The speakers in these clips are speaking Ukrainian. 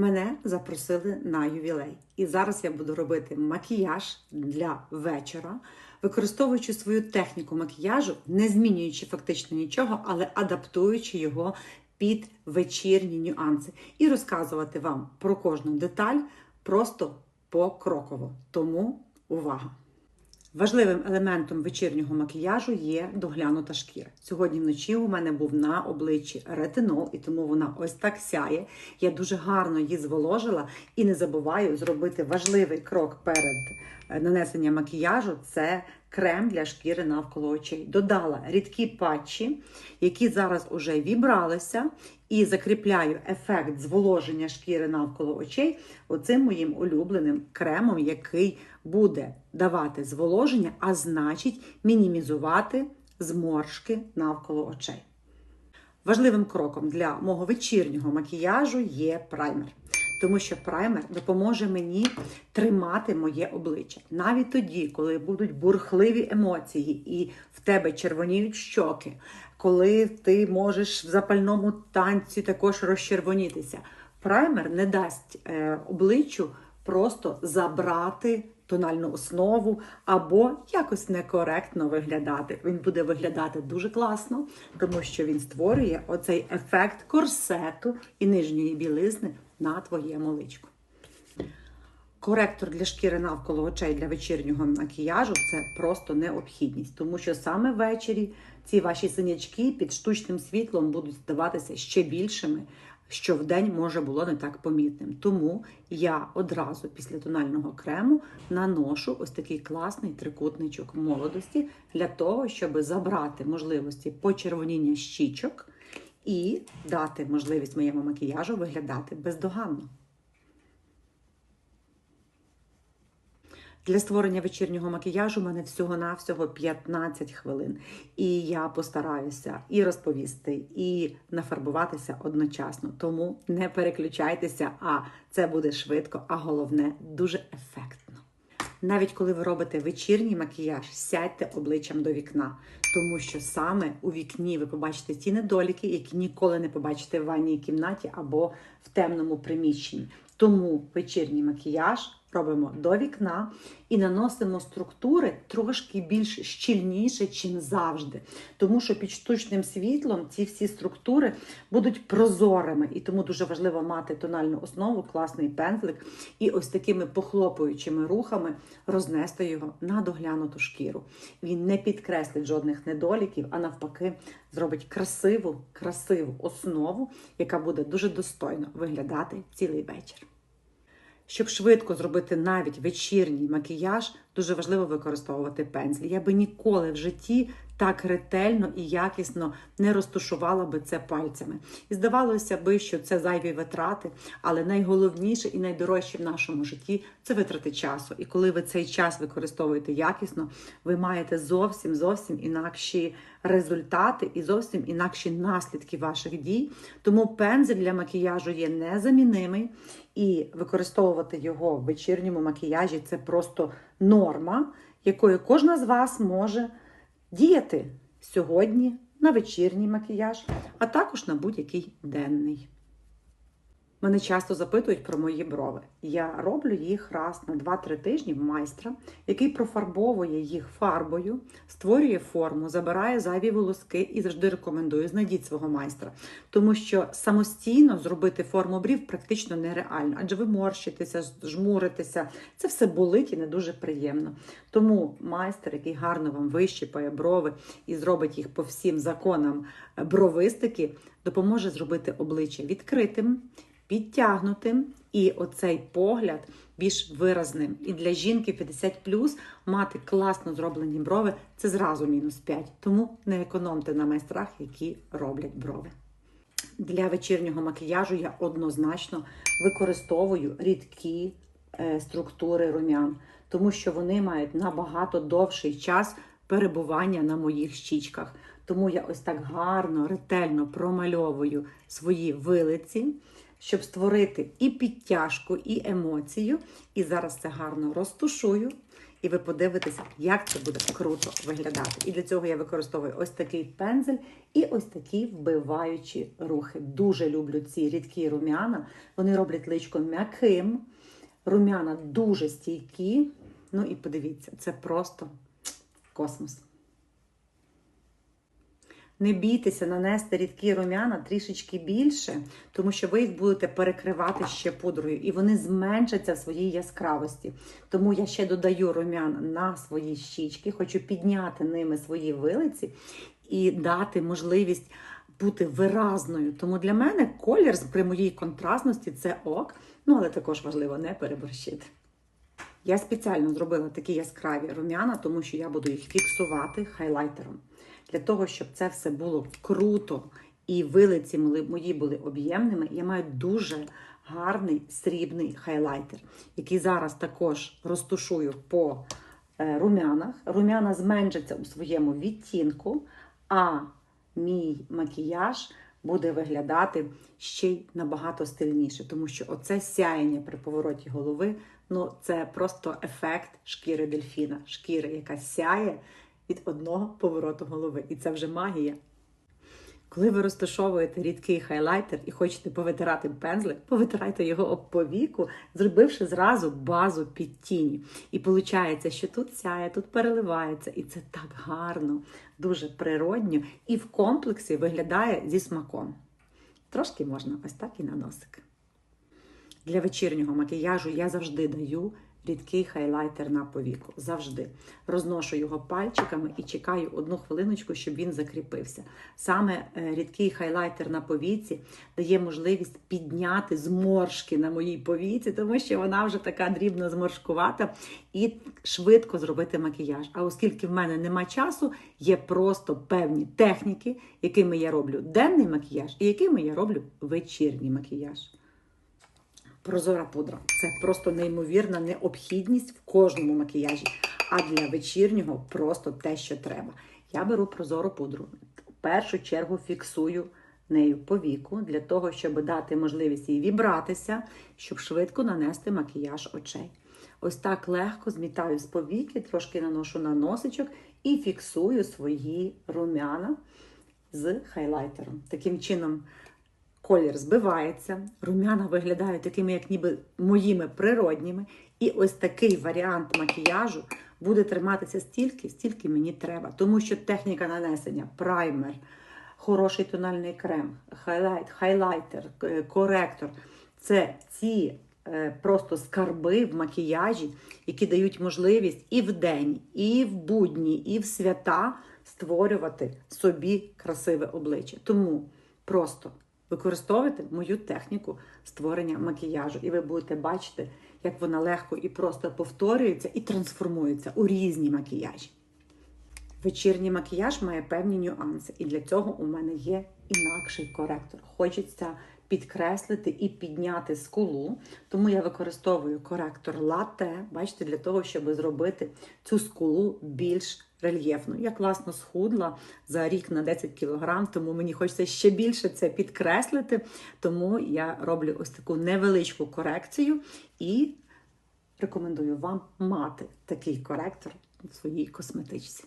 Мене запросили на ювілей. І зараз я буду робити макіяж для вечора, використовуючи свою техніку макіяжу, не змінюючи фактично нічого, але адаптуючи його під вечірні нюанси. І розказувати вам про кожну деталь просто покроково. Тому увага! Важливим елементом вечірнього макіяжу є доглянута шкіра. Сьогодні вночі у мене був на обличчі ретинол, і тому вона ось так сяє. Я дуже гарно її зволожила і не забуваю зробити важливий крок перед е, нанесенням макіяжу це крем для шкіри навколо очей. Додала рідкі патчі, які зараз уже вібралися, і закріпляю ефект зволоження шкіри навколо очей оцим моїм улюбленим кремом, який буде давати зволоження, а значить мінімізувати зморшки навколо очей. Важливим кроком для мого вечірнього макіяжу є праймер. Тому що праймер допоможе мені тримати моє обличчя. Навіть тоді, коли будуть бурхливі емоції, і в тебе червоніють щоки, коли ти можеш в запальному танці також розчервонітися. Праймер не дасть е, обличчю просто забрати тональну основу або якось некоректно виглядати. Він буде виглядати дуже класно, тому що він створює оцей ефект корсету і нижньої білизни на твоєму личку. Коректор для шкіри навколо очей для вечірнього макіяжу це просто необхідність, тому що саме ввечері ці ваші синячки під штучним світлом будуть здаватися ще більшими, що в день може було не так помітним. Тому я одразу після тонального крему наношу ось такий класний трикутничок молодості для того, щоб забрати можливості почервоніння щічок і дати можливість моєму макіяжу виглядати бездоганно. Для створення вечірнього макіяжу у мене всього-навсього 15 хвилин. І я постараюся і розповісти, і нафарбуватися одночасно. Тому не переключайтеся, а це буде швидко, а головне дуже ефектно. Навіть коли ви робите вечірній макіяж, сядьте обличчям до вікна, тому що саме у вікні ви побачите ті недоліки, які ніколи не побачите в ванній кімнаті або в темному приміщенні. Тому вечірній макіяж робимо до вікна і наносимо структури трошки більш щільніше, чим завжди. Тому що під штучним світлом ці всі структури будуть прозорими, і тому дуже важливо мати тональну основу, класний пензлик, і ось такими похлопуючими рухами рознести його на доглянуту шкіру. Він не підкреслить жодних недоліків, а навпаки, зробить красиву, красиву основу, яка буде дуже достойно виглядати цілий вечір. Щоб швидко зробити навіть вечірній макіяж, дуже важливо використовувати пензлі. Я би ніколи в житті так ретельно і якісно не розтушувала би це пальцями. І здавалося би, що це зайві витрати, але найголовніше і найдорожче в нашому житті це витрати часу. І коли ви цей час використовуєте якісно, ви маєте зовсім зовсім інакші результати і зовсім інакші наслідки ваших дій. Тому пензель для макіяжу є незамінимий, і використовувати його в вечірньому макіяжі це просто норма, якою кожна з вас може діяти сьогодні на вечірній макіяж, а також на будь-який денний. Мене часто запитують про мої брови. Я роблю їх раз на 2-3 тижні в майстра, який профарбовує їх фарбою, створює форму, забирає зайві волоски і завжди рекомендую знайдіть свого майстра. Тому що самостійно зробити форму брів практично нереально, адже ви морщитеся, жмуритеся, це все болить і не дуже приємно. Тому майстер, який гарно вам вищипає брови і зробить їх по всім законам бровистики, допоможе зробити обличчя відкритим підтягнутим і оцей погляд більш виразним. І для жінки 50 мати класно зроблені брови це зразу мінус 5. Тому не економте на майстрах, які роблять брови. Для вечірнього макіяжу я однозначно використовую рідкі е, структури рум'ян, тому що вони мають набагато довший час перебування на моїх щічках. Тому я ось так гарно, ретельно промальовую свої вилиці щоб створити і підтяжку, і емоцію. І зараз це гарно розтушую і ви подивитеся, як це буде круто виглядати. І для цього я використовую ось такий пензель і ось такі вбиваючі рухи. Дуже люблю ці рідкі рум'яна. Вони роблять личко м'яким. Рум'яна дуже стійкі. Ну і подивіться, це просто космос. Не бійтеся нанести рідкі рум'яна трішечки більше, тому що ви їх будете перекривати ще пудрою, і вони зменшаться в своїй яскравості. Тому я ще додаю рум'ян на свої щічки, хочу підняти ними свої вилиці і дати можливість бути виразною. Тому для мене колір при моїй контрастності це ок, ну але також важливо не переборщити. Я спеціально зробила такі яскраві рум'яна, тому що я буду їх фіксувати хайлайтером. Для того, щоб це все було круто. І вилиці мої були об'ємними, я маю дуже гарний срібний хайлайтер, який зараз також розтушую по е, рум'янах. Рум'яна зменшаться у своєму відтінку, а мій макіяж буде виглядати ще й набагато стильніше, тому що оце сяєння при повороті голови ну це просто ефект шкіри дельфіна, шкіри, яка сяє від одного повороту голови. І це вже магія. Коли ви розташовуєте рідкий хайлайтер і хочете повитирати пензлик, повитирайте його об повіку, зробивши зразу базу під тіні. І виходить, що тут сяє, тут переливається, і це так гарно, дуже природньо і в комплексі виглядає зі смаком. Трошки можна ось так і на носик. Для вечірнього макіяжу я завжди даю рідкий хайлайтер на повіку. Завжди розношу його пальчиками і чекаю одну хвилиночку, щоб він закріпився. Саме е, рідкий хайлайтер на повіці дає можливість підняти зморшки на моїй повіці, тому що вона вже така дрібно зморшкувата, і швидко зробити макіяж. А оскільки в мене нема часу, є просто певні техніки, якими я роблю денний макіяж і якими я роблю вечірній макіяж. Прозора пудра це просто неймовірна необхідність в кожному макіяжі. А для вечірнього просто те, що треба. Я беру прозору пудру. В першу чергу фіксую нею по віку, для того, щоб дати можливість їй вібратися, щоб швидко нанести макіяж очей. Ось так легко змітаю з повіки, трошки наношу на носичок і фіксую свої рум'яна з хайлайтером. Таким чином колір збивається, рум'яна виглядають такими, як ніби моїми природніми. І ось такий варіант макіяжу буде триматися стільки, стільки мені треба. Тому що техніка нанесення, праймер, хороший тональний крем, хайлайт, хайлайтер, е, коректор це ці е, просто скарби в макіяжі, які дають можливість і в день, і в будні, і в свята створювати собі красиве обличчя. Тому просто використовуйте мою техніку створення макіяжу, і ви будете бачити, як вона легко і просто повторюється і трансформується у різні макіяжі. Вечірній макіяж має певні нюанси, і для цього у мене є інакший коректор. Хочеться підкреслити і підняти скулу, тому я використовую коректор лате, бачите, для того, щоб зробити цю скулу більш рельєфну. Я класно схудла за рік на 10 кг, тому мені хочеться ще більше це підкреслити. Тому я роблю ось таку невеличку корекцію і рекомендую вам мати такий коректор в своїй косметичці.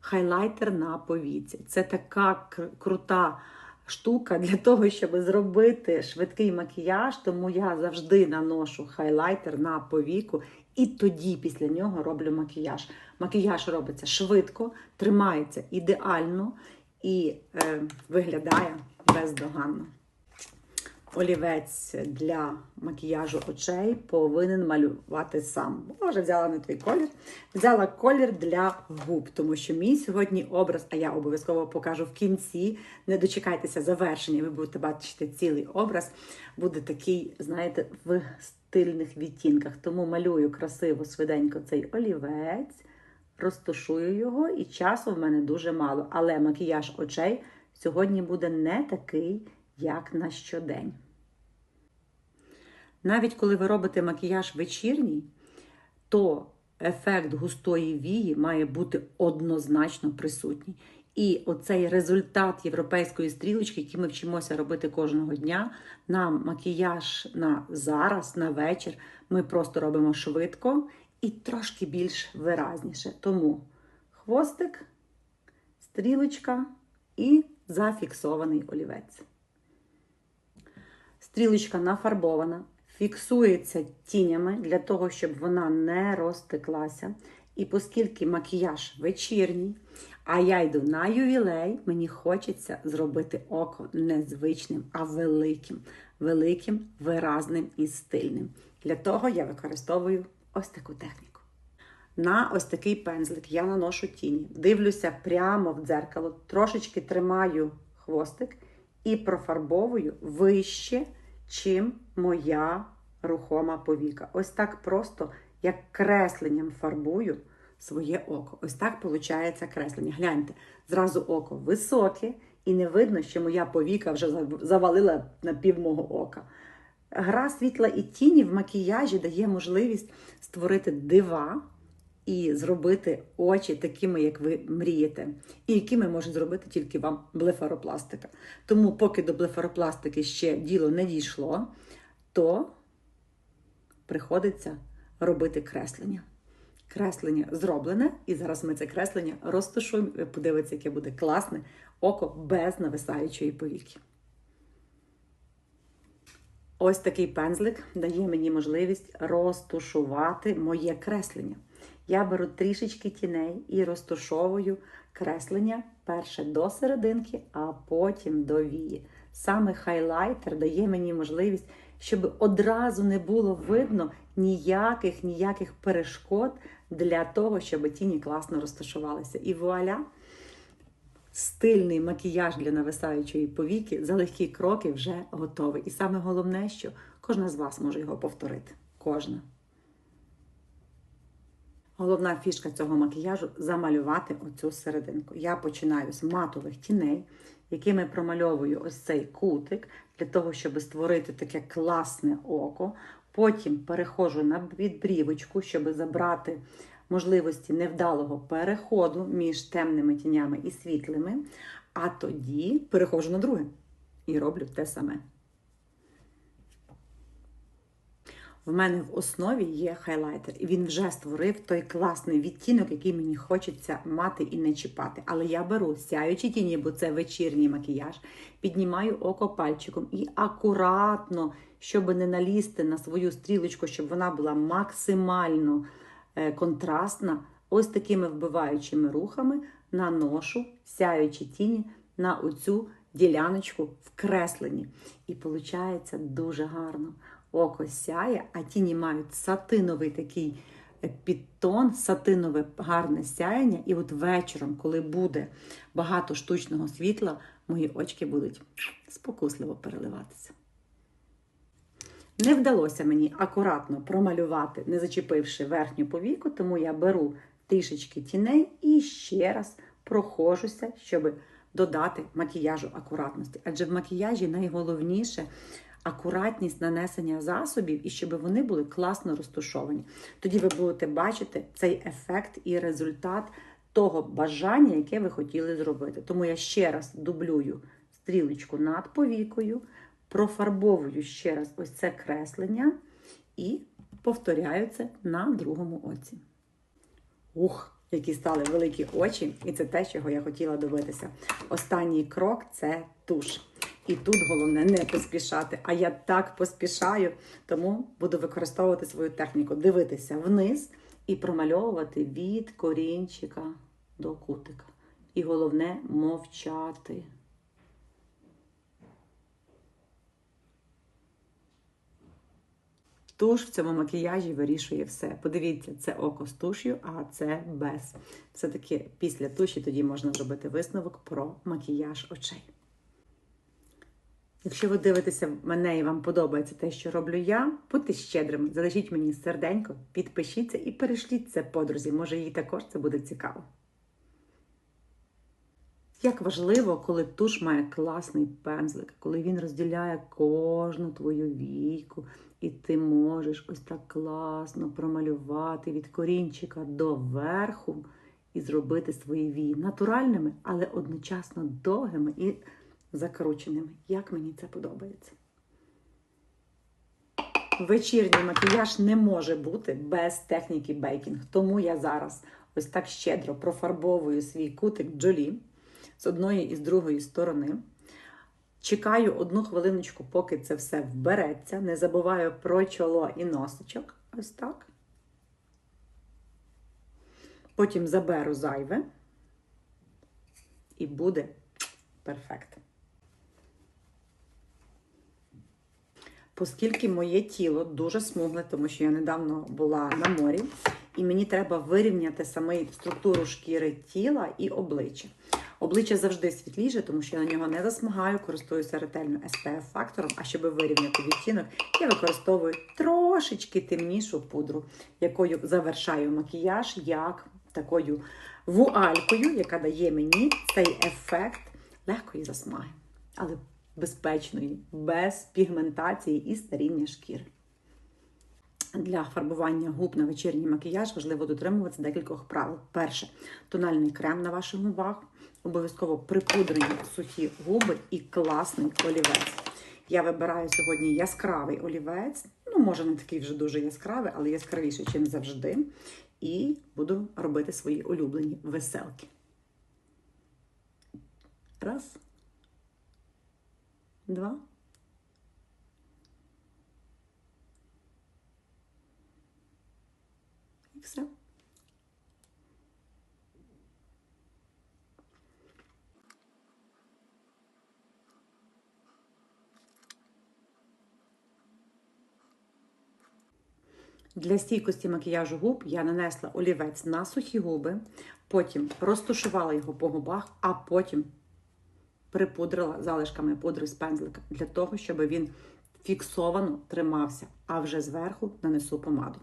Хайлайтер на повіці. Це така крута штука для того, щоб зробити швидкий макіяж, тому я завжди наношу хайлайтер на повіку і тоді після нього роблю макіяж. Макіяж робиться швидко, тримається ідеально і е, виглядає бездоганно. Олівець для макіяжу очей повинен малювати сам. Може, взяла не той колір. Взяла колір для губ, тому що мій сьогодні образ, а я обов'язково покажу в кінці. Не дочекайтеся завершення, ви будете бачити цілий образ. Буде такий, знаєте, в стильних відтінках. Тому малюю красиво, свиденько цей олівець, розташую його, і часу в мене дуже мало. Але макіяж очей сьогодні буде не такий, як на щодень. Навіть коли ви робите макіяж вечірній, то ефект густої вії має бути однозначно присутній. І оцей результат європейської стрілочки, який ми вчимося робити кожного дня, нам макіяж на зараз, на вечір, ми просто робимо швидко і трошки більш виразніше. Тому хвостик, стрілочка і зафіксований олівець. Стрілочка нафарбована, фіксується тінями для того, щоб вона не розтеклася. І оскільки макіяж вечірній, а я йду на ювілей, мені хочеться зробити око незвичним, а великим, великим, виразним і стильним. Для того я використовую ось таку техніку. На ось такий пензлик я наношу тіні, дивлюся прямо в дзеркало, трошечки тримаю хвостик і профарбовую вище, чим моя рухома повіка. Ось так просто, як кресленням фарбую своє око. Ось так виходить креслення. Гляньте, зразу око високе, і не видно, що моя повіка вже завалила на пів мого ока. Гра світла і тіні в макіяжі дає можливість створити дива і зробити очі такими, як ви мрієте, і якими може зробити тільки вам блефаропластика. Тому, поки до блефаропластики ще діло не дійшло, то приходиться робити креслення. Креслення зроблене, і зараз ми це креслення розташуємо. Ви подивитеся, яке буде класне око без нависаючої повіки. Ось такий пензлик дає мені можливість розтушувати моє креслення. Я беру трішечки тіней і розтушовую креслення перше до серединки, а потім до вії. Саме хайлайтер дає мені можливість, щоб одразу не було видно ніяких ніяких перешкод для того, щоб тіні класно розташувалися. І вуаля! Стильний макіяж для нависаючої повіки за легкі кроки вже готовий. І саме головне, що кожна з вас може його повторити. Кожна. Головна фішка цього макіяжу замалювати оцю серединку. Я починаю з матових тіней, якими промальовую ось цей кутик, для того, щоб створити таке класне око. Потім переходжу на відбрівочку, щоб забрати можливості невдалого переходу між темними тінями і світлими. А тоді переходжу на друге і роблю те саме. В мене в основі є хайлайтер, і він вже створив той класний відтінок, який мені хочеться мати і не чіпати. Але я беру сяючі тіні, бо це вечірній макіяж, піднімаю око пальчиком і акуратно, щоб не налізти на свою стрілочку, щоб вона була максимально контрастна, ось такими вбиваючими рухами наношу сяючі тіні на оцю діляночку вкреслені. І виходить дуже гарно око сяє, а тіні мають сатиновий такий е, підтон, сатинове гарне сяяння. І от вечором, коли буде багато штучного світла, мої очки будуть спокусливо переливатися. Не вдалося мені акуратно промалювати, не зачепивши верхню повіку, тому я беру трішечки тіней і ще раз прохожуся, щоб додати макіяжу акуратності. Адже в макіяжі найголовніше акуратність нанесення засобів і щоб вони були класно розтушовані. Тоді ви будете бачити цей ефект і результат того бажання, яке ви хотіли зробити. Тому я ще раз дублюю стрілочку над повікою, профарбовую ще раз ось це креслення і повторяю це на другому оці. Ух! Які стали великі очі, і це те, чого я хотіла добитися. Останній крок це туш. І тут головне не поспішати. А я так поспішаю, тому буду використовувати свою техніку, дивитися вниз і промальовувати від корінчика до кутика. І головне мовчати. Туш в цьому макіяжі вирішує все. Подивіться, це око з туш'ю, а це без. Все-таки після туші тоді можна зробити висновок про макіяж очей. Якщо ви дивитеся мене і вам подобається те, що роблю я, будьте щедрими, залишіть мені серденько, підпишіться і перешліть це подрузі. Може, їй також це буде цікаво. Як важливо, коли туш має класний пензлик, коли він розділяє кожну твою війку, і ти можеш ось так класно промалювати від корінчика до верху і зробити свої вії натуральними, але одночасно довгими і закрученими. Як мені це подобається. вечірній макіяж не може бути без техніки бейкінг. Тому я зараз ось так щедро профарбовую свій кутик Джолі з одної і з другої сторони. Чекаю одну хвилиночку, поки це все вбереться. Не забуваю про чоло і носочок. Ось так. Потім заберу зайве. І буде перфект. Оскільки моє тіло дуже смугле, тому що я недавно була на морі, і мені треба вирівняти саме структуру шкіри тіла і обличчя. Обличчя завжди світліше, тому що я на нього не засмагаю, користуюся ретельно SPF фактором. А щоб вирівняти відтінок, я використовую трошечки темнішу пудру, якою завершаю макіяж як такою вуалькою, яка дає мені цей ефект легкої засмаги, але безпечної, без пігментації і старіння шкіри. Для фарбування губ на вечірній макіяж важливо дотримуватися декількох правил. Перше, тональний крем на ваших губах, обов'язково припудрені сухі губи і класний олівець. Я вибираю сьогодні яскравий олівець, ну, може, не такий вже дуже яскравий, але яскравіший, ніж завжди. І буду робити свої улюблені веселки. Раз. Два. Все. Для стійкості макіяжу губ я нанесла олівець на сухі губи, потім розтушувала його по губах, а потім припудрила залишками пудри з пензлика для того, щоб він фіксовано тримався, а вже зверху нанесу помаду.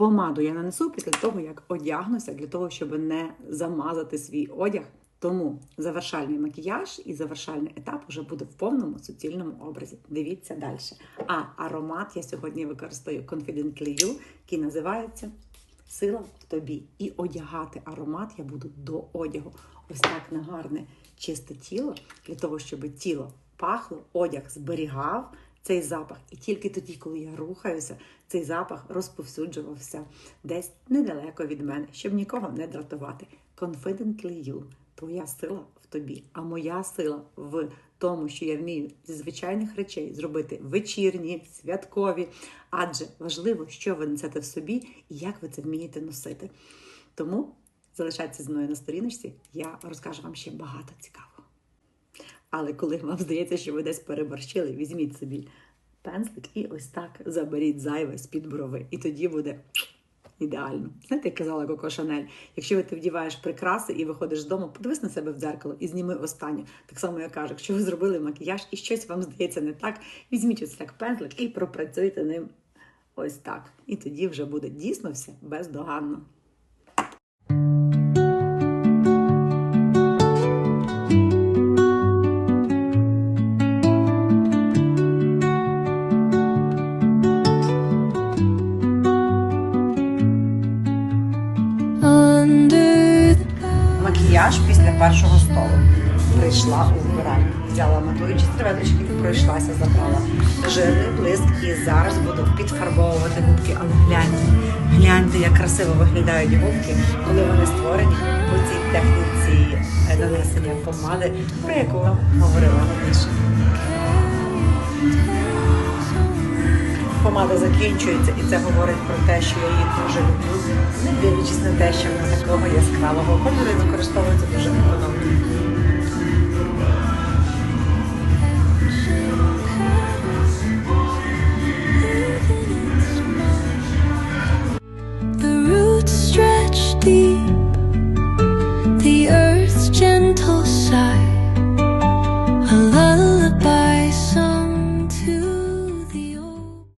Помаду я нанесу після того, як одягнуся, для того, щоб не замазати свій одяг. Тому завершальний макіяж і завершальний етап вже буде в повному суцільному образі. Дивіться далі. А аромат я сьогодні використаю Confidently You, який називається Сила в тобі. І одягати аромат я буду до одягу. Ось так на гарне чисте тіло, для того, щоб тіло пахло, одяг зберігав цей запах. І тільки тоді, коли я рухаюся, цей запах розповсюджувався десь недалеко від мене, щоб нікого не дратувати. Confidently You. Твоя сила в тобі, а моя сила в тому, що я вмію зі звичайних речей зробити вечірні, святкові, адже важливо, що ви несете в собі і як ви це вмієте носити. Тому залишайтеся зі мною на сторіночці, я розкажу вам ще багато цікавого. Але коли вам здається, що ви десь переборщили, візьміть собі пензлик і ось так заберіть зайве з-під брови. І тоді буде ідеально. Знаєте, як казала Коко Шанель, якщо ти вдіваєш прикраси і виходиш з дому, подивись на себе в дзеркало і зніми останню. Так само я кажу, якщо ви зробили макіяж і щось вам здається не так, візьміть ось так пензлик і пропрацюйте ним ось так. І тоді вже буде дійсно все бездоганно. Першого столу. Прийшла у вбиральню. Взяла матуючі серветочки, пройшлася, забрала жирний блиск і зараз буду підфарбовувати губки. Але гляньте, гляньте, як красиво виглядають губки, коли вони створені по цій техніці нанесення помади, про яку вам говорила раніше. Помада закінчується, і це говорить про те, що я її дуже люблю, не дивлячись на те, що вона такого яскравого кольору і використовується дуже економно.